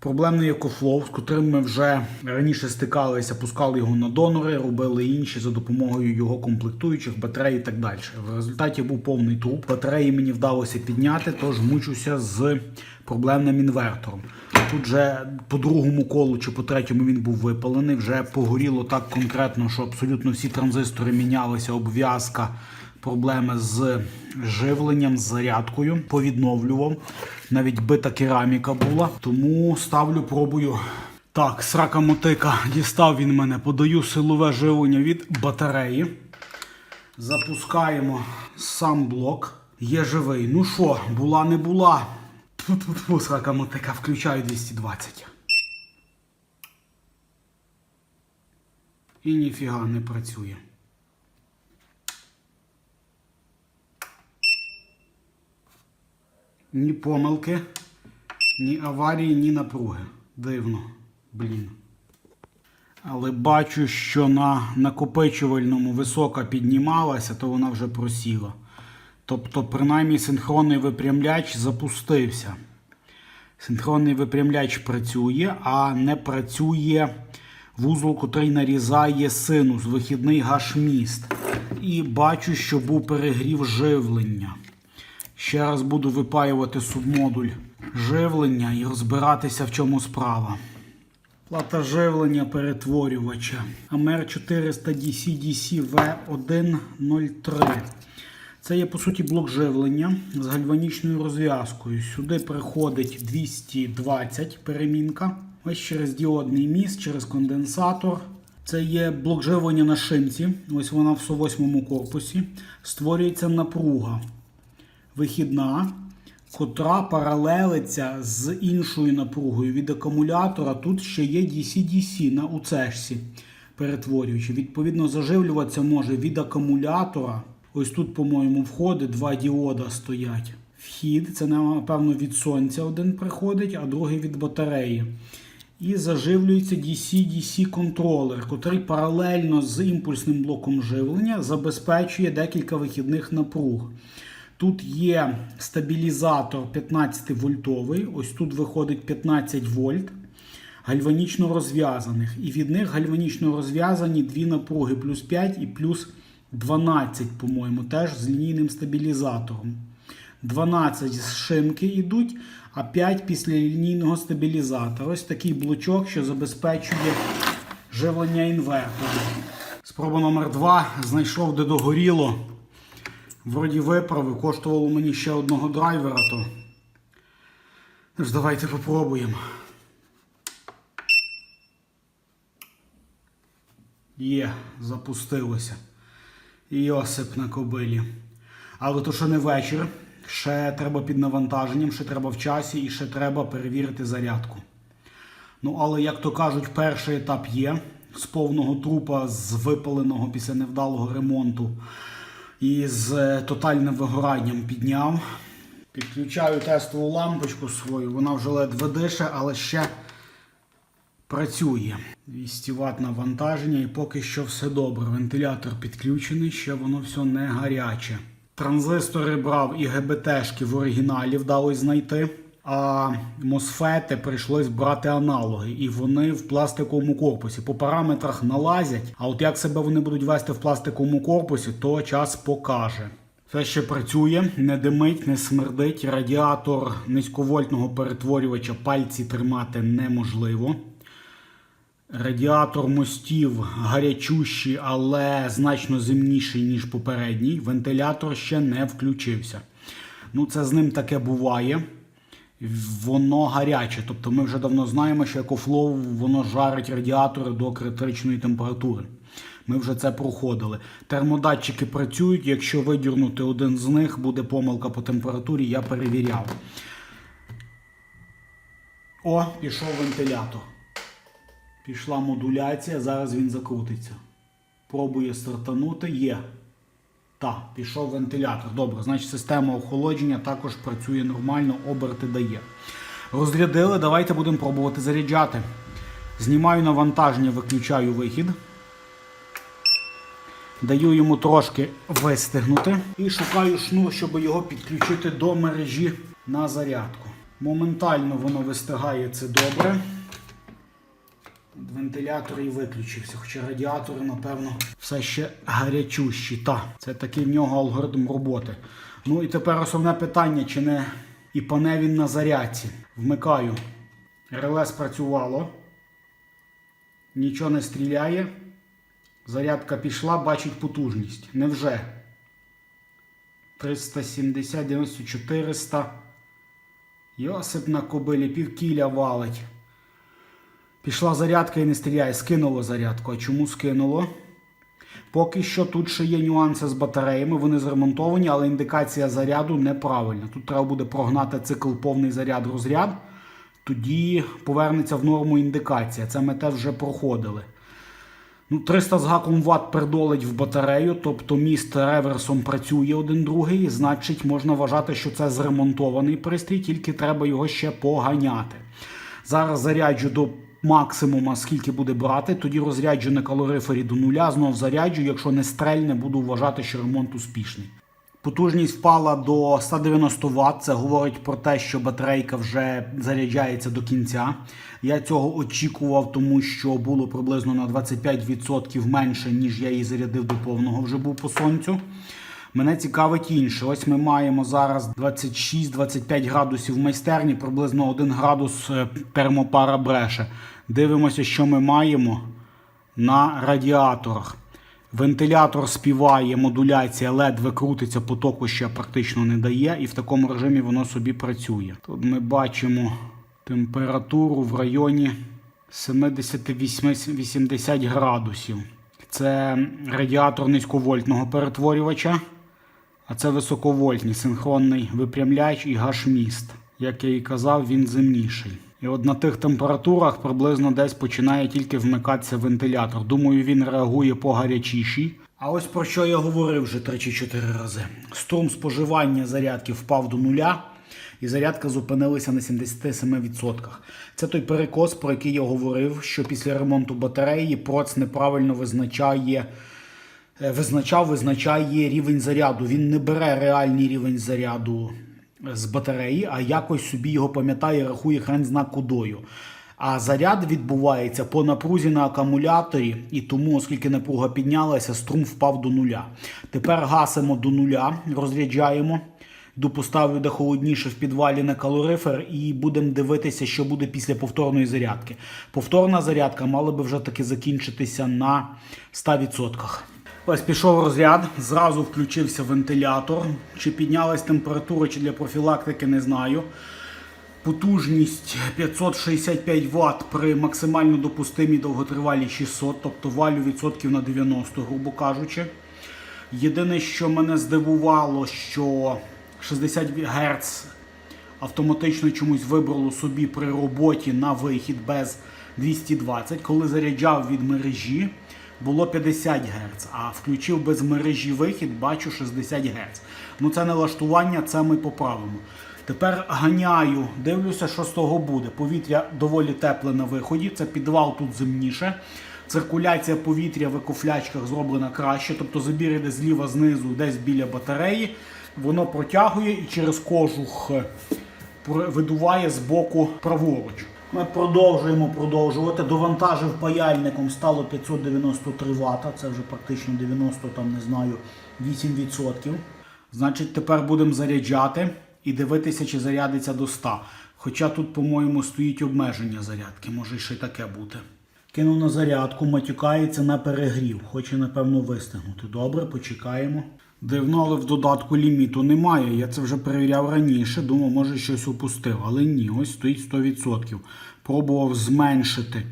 Проблемний екофлоу, з котрим ми вже раніше стикалися, пускали його на донори, робили інші за допомогою його комплектуючих, батарей і так далі. В результаті був повний труп. Батареї мені вдалося підняти, тож мучуся з проблемним інвертором. Тут же по другому колу чи по третьому він був випалений. Вже погоріло так конкретно, що абсолютно всі транзистори мінялися, обв'язка, проблеми з живленням, з зарядкою. Повідновлював. Навіть бита кераміка була. Тому ставлю, пробую. Так, срака мотика дістав він мене. Подаю силове живлення від батареї. Запускаємо сам блок. Є живий. Ну що, була не була. Тьфу-тьфу-тьфу, срака мотика, включаю 220. І ніфіга не працює. Ні помилки, ні аварії, ні напруги. Дивно. Блін. Але бачу, що на накопичувальному висока піднімалася, то вона вже просіла. Тобто, принаймні, синхронний випрямляч запустився. Синхронний випрямляч працює, а не працює вузол, котрий нарізає синус, вихідний гашміст. І бачу, що був перегрів живлення. Ще раз буду випаювати субмодуль живлення і розбиратися, в чому справа. Плата живлення перетворювача. Амер 400 DC DC V103. Це є по суті блок живлення з гальванічною розв'язкою. Сюди приходить 220 перемінка. Ось через діодний міст, через конденсатор. Це є блок живлення на шинці. Ось вона в 108 корпусі. Створюється напруга вихідна, котра паралелиться з іншою напругою від акумулятора. Тут ще є DC-DC на УЦшці перетворюючи. Відповідно, заживлюватися може від акумулятора. Ось тут, по-моєму, входи, два діода стоять. Вхід, це напевно від сонця один приходить, а другий від батареї. І заживлюється DC-DC контролер, котрий паралельно з імпульсним блоком живлення забезпечує декілька вихідних напруг. Тут є стабілізатор 15 вольтовий, ось тут виходить 15 вольт гальванічно розв'язаних. І від них гальванічно розв'язані дві напруги, плюс 5 і плюс 12, по-моєму, теж з лінійним стабілізатором. 12 з шимки йдуть, а 5 після лінійного стабілізатора. Ось такий блочок, що забезпечує живлення інвертора. Спроба номер 2 знайшов, де догоріло. Вроді виправив, коштувало мені ще одного драйвера, то. Тож давайте попробуємо. Є, запустилося. Йосип на кобилі. Але то що не вечір. Ще треба під навантаженням, ще треба в часі і ще треба перевірити зарядку. Ну, але, як то кажуть, перший етап є. З повного трупа, з випаленого після невдалого ремонту і з е, тотальним вигоранням підняв. Підключаю тестову лампочку свою, вона вже ледве дише, але ще працює. 200 Вт навантаження і поки що все добре. Вентилятор підключений, ще воно все не гаряче. Транзистори брав і ГБТшки в оригіналі вдалося знайти. А мосфети прийшлось брати аналоги, і вони в пластиковому корпусі. По параметрах налазять. А от як себе вони будуть вести в пластиковому корпусі, то час покаже. Все ще працює, не димить, не смердить. Радіатор низьковольтного перетворювача пальці тримати неможливо. Радіатор мостів гарячущий, але значно зимніший, ніж попередній. Вентилятор ще не включився. Ну, це з ним таке буває. Воно гаряче. Тобто ми вже давно знаємо, що екофлоу воно жарить радіатори до критичної температури. Ми вже це проходили. Термодатчики працюють. Якщо видірнути один з них, буде помилка по температурі, я перевіряв. О, пішов вентилятор. Пішла модуляція, зараз він закрутиться. Пробує стартанути. Є. Так, пішов вентилятор. Добре, значить система охолодження також працює нормально, оберти дає. Розрядили, давайте будемо пробувати заряджати. Знімаю навантаження, виключаю вихід. Даю йому трошки вистигнути. І шукаю шнур, щоб його підключити до мережі на зарядку. Моментально воно вистигає це добре. Вентилятор і виключився, хоча радіатори, напевно, все ще гарячущі. Та, це такий в нього алгоритм роботи. Ну і тепер основне питання, чи не і пане він на зарядці. Вмикаю. Реле спрацювало. Нічого не стріляє. Зарядка пішла, бачить потужність. Невже? 370, 90, 400. Йосип на кобилі, півкіля валить. Пішла зарядка і не стріляє. Скинуло зарядку. А чому скинуло? Поки що тут ще є нюанси з батареями, вони зремонтовані, але індикація заряду неправильна. Тут треба буде прогнати цикл повний заряд-розряд. Тоді повернеться в норму індикація. Це ми теж вже проходили. Ну, 300 з гаком ватт передолить в батарею, тобто міст реверсом працює один другий, значить можна вважати, що це зремонтований пристрій, тільки треба його ще поганяти. Зараз заряджу до максимума, скільки буде брати, тоді розряджу на калорифері до нуля, знов заряджу, якщо не стрельне, буду вважати, що ремонт успішний. Потужність впала до 190 Вт. Це говорить про те, що батарейка вже заряджається до кінця. Я цього очікував, тому що було приблизно на 25% менше, ніж я її зарядив до повного вже був по сонцю. Мене цікавить інше. Ось ми маємо зараз 26-25 градусів в майстерні, приблизно 1 градус е, термопара бреше. Дивимося, що ми маємо на радіаторах. Вентилятор співає, модуляція ледве крутиться, потоку ще практично не дає, і в такому режимі воно собі працює. Тут ми бачимо температуру в районі 70-80 градусів. Це радіатор низьковольтного перетворювача, а це високовольтний синхронний випрямляч і гашміст. Як я і казав, він зимніший. І от на тих температурах приблизно десь починає тільки вмикатися вентилятор. Думаю, він реагує по гарячішій. А ось про що я говорив вже 3 чи 4 рази. Струм споживання зарядки впав до нуля, і зарядка зупинилася на 77%. Це той перекос, про який я говорив, що після ремонту батареї проц неправильно визначає. Е, Визначав, визначає рівень заряду. Він не бере реальний рівень заряду з батареї, а якось собі його пам'ятає, рахує хрен зна кудою. А заряд відбувається по напрузі на акумуляторі, і тому, оскільки напруга піднялася, струм впав до нуля. Тепер гасимо до нуля, розряджаємо. Йду поставлю де холодніше в підвалі на калорифер і будемо дивитися, що буде після повторної зарядки. Повторна зарядка мала би вже таки закінчитися на 100%. Ось пішов розряд, зразу включився вентилятор. Чи піднялась температура, чи для профілактики, не знаю. Потужність 565 Вт при максимально допустимій довготривалій 600, тобто валю відсотків на 90, грубо кажучи. Єдине, що мене здивувало, що 60 Гц автоматично чомусь вибрало собі при роботі на вихід без 220. Коли заряджав від мережі, було 50 Гц, а включив без мережі вихід, бачу 60 Гц. Ну це налаштування, це ми поправимо. Тепер ганяю, дивлюся, що з того буде. Повітря доволі тепле на виході, це підвал тут зимніше. Циркуляція повітря в екофлячках зроблена краще, тобто забір іде зліва знизу, десь біля батареї. Воно протягує і через кожух е, видуває з боку праворуч. Ми продовжуємо продовжувати. Довантажив паяльником стало 593 Вт, це вже практично 90, там не знаю, 8%. Значить, тепер будемо заряджати і дивитися, чи зарядиться до 100. Хоча тут, по-моєму, стоїть обмеження зарядки, може ще й таке бути. Кинув на зарядку, матюкається на перегрів. Хоче, напевно, вистигнути. Добре, почекаємо. Дивно, але в додатку ліміту немає. Я це вже перевіряв раніше. Думав, може щось упустив. Але ні, ось стоїть 100%. Пробував зменшити,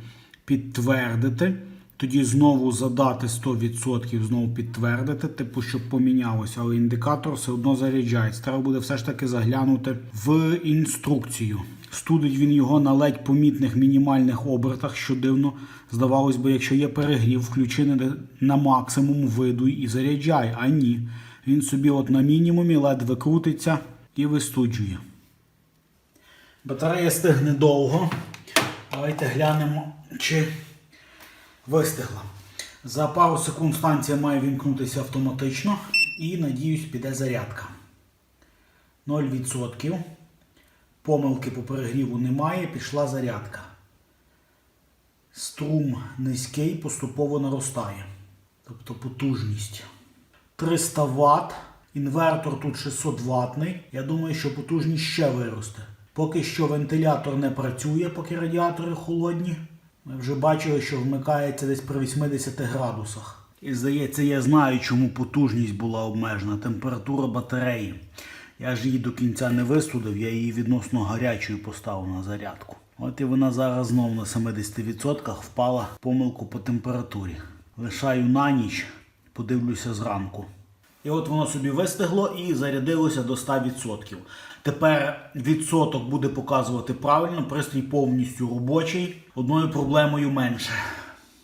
підтвердити. Тоді знову задати 100%, знову підтвердити, типу, щоб помінялося, але індикатор все одно заряджається. Треба буде все ж таки заглянути в інструкцію. Студить він його на ледь помітних мінімальних обертах, що дивно. Здавалось би, якщо є перегрів, включи на- максимум видуй і заряджай. А ні. Він собі от на мінімумі ледве крутиться і вистуджує. Батарея стигне довго. Давайте глянемо, чи вистигла. За пару секунд станція має вімкнутися автоматично і, надіюсь, піде зарядка. 0%. Помилки по перегріву немає, пішла зарядка. Струм низький, поступово наростає. Тобто потужність. 300 Вт. Інвертор тут 600 ватний. Я думаю, що потужність ще виросте. Поки що вентилятор не працює, поки радіатори холодні. Ми вже бачили, що вмикається десь при 80 градусах. І здається, я знаю, чому потужність була обмежена. Температура батареї. Я ж її до кінця не вистудив, я її відносно гарячою поставив на зарядку. От і вона зараз знов на 70% впала в помилку по температурі. Лишаю на ніч, подивлюся зранку. І от воно собі вистигло і зарядилося до 100%. Тепер відсоток буде показувати правильно, пристрій повністю робочий. Одною проблемою менше.